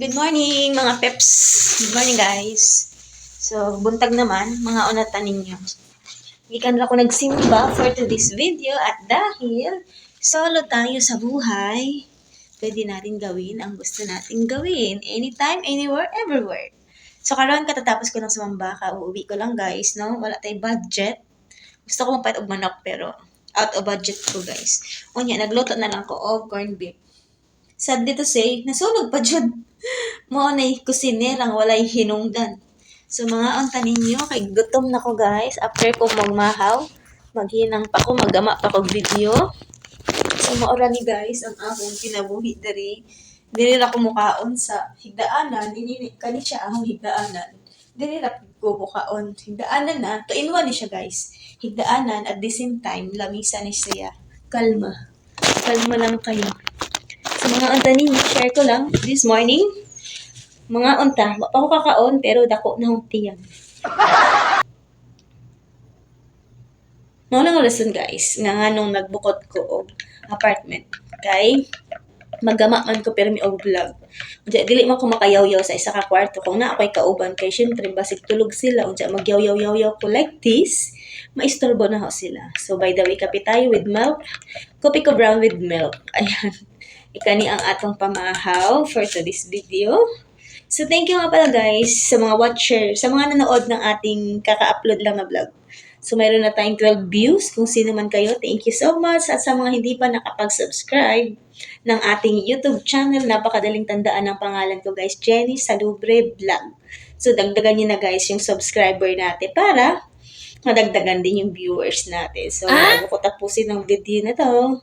Good morning mga peps. Good morning guys. So, buntag naman, mga unatan ninyo. Gikan ako nagsimba for today's video at dahil solo tayo sa buhay, pwede natin gawin ang gusto nating gawin. Anytime, anywhere, everywhere. So, karon katatapos ko ng sumamba, kauwi ko lang guys, no? Wala tayong budget. Gusto ko magpahit og manok pero out of budget ko guys. Unya, nagluto na lang ko og corned beef. Sadly to say, nasunog pa dyan. Mo na kusinerang walay hinungdan. So mga unta ninyo, kay gutom na ko guys. After ko magmahaw, maghinang pa ko, magama pa ko video. So maura ni guys, ang akong kinabuhi dari. Dili ra ko mukaon sa higdaanan, ini kani siya ang higdaanan. Dili ra ko mukaon higdaanan na, to in one ni siya guys. Higdaanan at the same time, lamisa ni siya. Kalma. Kalma lang kayo. Mga unta ninyo, share ko lang this morning. Mga unta, wa pa ko kakaon pero dako na akong tiyan. Mao lesson guys, nga nga nung nagbukod ko og apartment. Kay magama man ko pero mi og vlog. Unsa dili man ko makayaw-yaw sa isa ka kwarto kung na ako'y kauban kay syempre basig tulog sila unsa magyaw-yaw-yaw ko like this, maistorbo na ho sila. So by the way, kape tayo with milk. Kopi ko brown with milk. Ayan. Ikani ang atong pamahaw for today's video. So thank you nga pala guys sa mga watcher, sa mga nanood ng ating kaka-upload lang na vlog. So mayroon na tayong 12 views kung sino man kayo. Thank you so much. At sa mga hindi pa nakapag-subscribe ng ating YouTube channel, napakadaling tandaan ng pangalan ko guys, Jenny Salubre Vlog. So dagdagan niyo na guys yung subscriber natin para madagdagan din yung viewers natin. So bago ko tapusin ng video na to,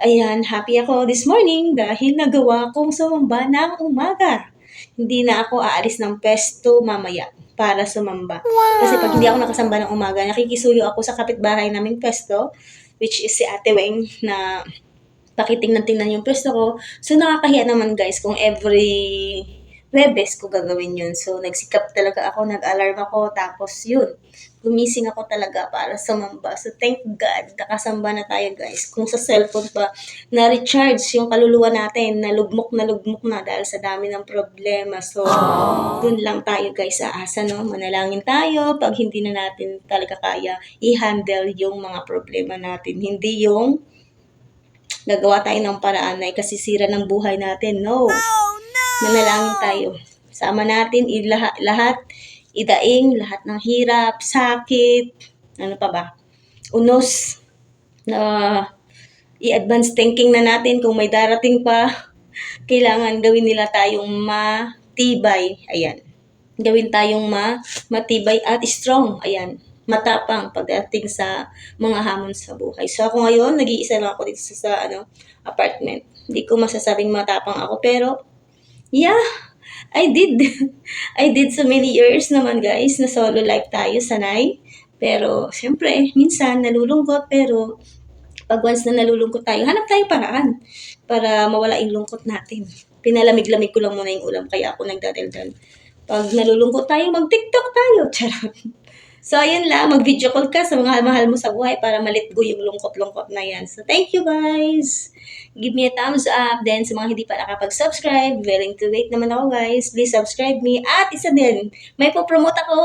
ayan, happy ako this morning dahil nagawa kong sumamba ng umaga. Hindi na ako aalis ng pesto mamaya para sumamba. Kasi pag hindi ako nakasamba ng umaga, nakikisuyo ako sa kapitbahay naming pesto, which is si Ate Weng na pakitingnan-tingnan yung pwesto ko. So, nakakahiya naman guys kung every Webes ko gagawin yun. So, nagsikap talaga ako, nag-alarm ako, tapos yun, gumising ako talaga para sumamba. So, thank God, nakasamba na tayo guys. Kung sa cellphone pa, na-recharge yung kaluluwa natin, nalugmok na lugmok na dahil sa dami ng problema. So, dun lang tayo guys sa asa, no? Manalangin tayo pag hindi na natin talaga kaya i-handle yung mga problema natin. Hindi yung gagawa tayo ng paraan na ikasisira ng buhay natin. No. Manalangin tayo. Sama natin ilahat, lahat, idaing, lahat ng hirap, sakit, ano pa ba? Unos, na i-advance thinking na natin kung may darating pa, kailangan gawin nila tayong matibay. Ayan. Gawin tayong ma matibay at strong. Ayan. Matapang pagdating sa mga hamon sa buhay. So ako ngayon, nag-iisa lang ako dito sa, sa ano, apartment. Hindi ko masasabing matapang ako, pero yeah, I did. I did so many years naman guys na solo life tayo, sanay. Pero, syempre, minsan nalulungkot, pero pag once na nalulungkot tayo, hanap tayo paraan para mawala yung lungkot natin. Pinalamig-lamig ko lang muna yung ulam, kaya ako nagdadaldal. Pag nalulungkot tayo, mag-tiktok tayo. Charot. So, ayun lang. Mag-video call ka sa mga mahal mo sa buhay para malit go yung lungkot-lungkot na yan. So, thank you guys. Give me a thumbs up. Then, sa mga hindi pa nakapag-subscribe, willing to wait naman ako guys. Please subscribe me. At isa din, may po-promote ako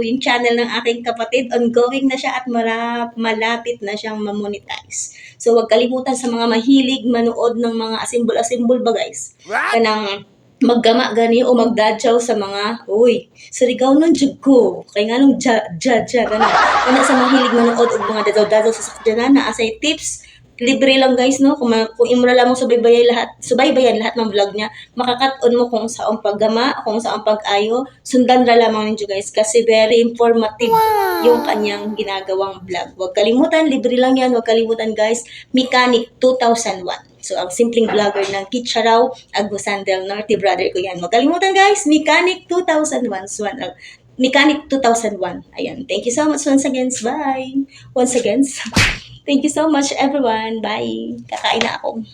yung channel ng aking kapatid. Ongoing na siya at marap, malapit na siyang mamonetize. So, huwag kalimutan sa mga mahilig manood ng mga asimbol-asimbol ba guys. Kanang maggama gani o magdadyaw sa mga uy surigaw nun jud ko. Kay nga nung ja ja ja gani kana sa mahilig manood og mga dadaw-dadaw sa sakyanan na asay tips. Libre lang guys no? Kung, ma- kung imo na lamang subaybayan lahat subaybayan lahat ng vlog niya makakat-on mo kung saong paggama kung saong pag-ayo. Sundan ra lamang ninyo guys kasi very informative yung kanyang ginagawang vlog huwag kalimutan libre lang yan huwag kalimutan guys Mechanic 2001 So, ang simpleng vlogger ng Kitcharaw, Agusan del Norte, brother ko yan. Huwag kalimutan guys, Mechanic 2001. Swan, uh, Mechanic 2001. Ayan. Thank you so much once again. Bye. Once again. Thank you so much everyone. Bye. Kakain na ako.